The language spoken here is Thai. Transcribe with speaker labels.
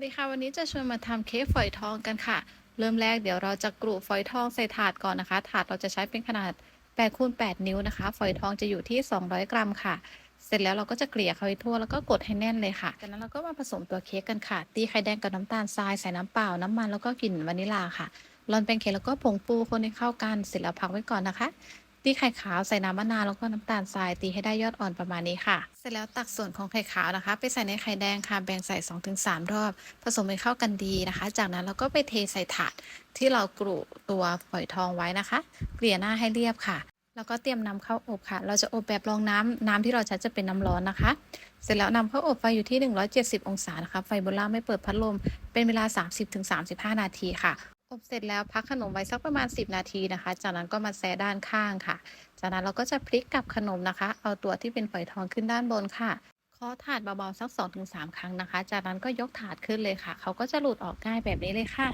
Speaker 1: วัสดีค่ะ วันนี้จะชวนมาทำเค้กฝอยทองกันค่ะ เริ่มแรกเดี๋ยวเราจะกรุฝอยทองใส่ถาดก่อนนะคะ ถาดเราจะใช้เป็นขนาด8คูณ8นิ้วนะคะ ฝอยทองจะอยู่ที่ 200 กรัมค่ะ เสร็จแล้วเราก็จะเกลี่ยเขาให้ทั่วแล้วก็กดให้แน่นเลยค่ะ จากนั้นเราก็มาผสมตัวเค้กกันค่ะ ตีไข่แดงกับน้ำตาลทรายใส่น้ำเปล่าน้ำมันแล้วก็กลิ่นวานิลลาค่ะร่อนแป้งเค้กแล้วก็ผงปูคนให้เข้ากัน เสร็จแล้วพักไว้ก่อนนะคะ ตีไข่ขาวใส่น้ำมะนาวแล้วก็น้ำตาลทรายตีให้ได้ยอดอ่อนประมาณนี้ค่ะ เสร็จแล้วตักส่วนของไข่ขาวนะคะ ไปใส่ในไข่แดงค่ะแบ่งใส่ 2-3 รอบ ผสมให้เข้ากันดีนะคะ จากนั้นเราก็ไปเทใส่ถาดที่เรากรุตัวฝอยทองไว้นะคะ เกลี่ยหน้าให้เรียบค่ะ แล้วก็เตรียมนำเข้าอบค่ะ เราจะอบแบบรองน้ำน้ำที่เราใช้จะเป็นน้ำร้อนนะคะ เสร็จแล้วนำเข้าอบไฟอยู่ที่ 170 องศานะคะ ไฟบนล่างไม่เปิดพัดลม เป็นเวลา 30-35 นาทีค่ะ อบเสร็จแล้วพักขนมไว้สักประมาณ 10 นาทีนะคะ จากนั้นก็มาแซะด้านข้างค่ะ จากนั้นเราก็จะพลิกกลับขนมนะคะ เอาตัวที่เป็นฝอยทองขึ้นด้านบนค่ะเคาะถาดเบาๆสัก 2-3 ครั้งนะคะ จากนั้นก็ยกถาดขึ้นเลยค่ะ เขาก็จะหลุดออกง่ายแบบนี้เลยค่ะ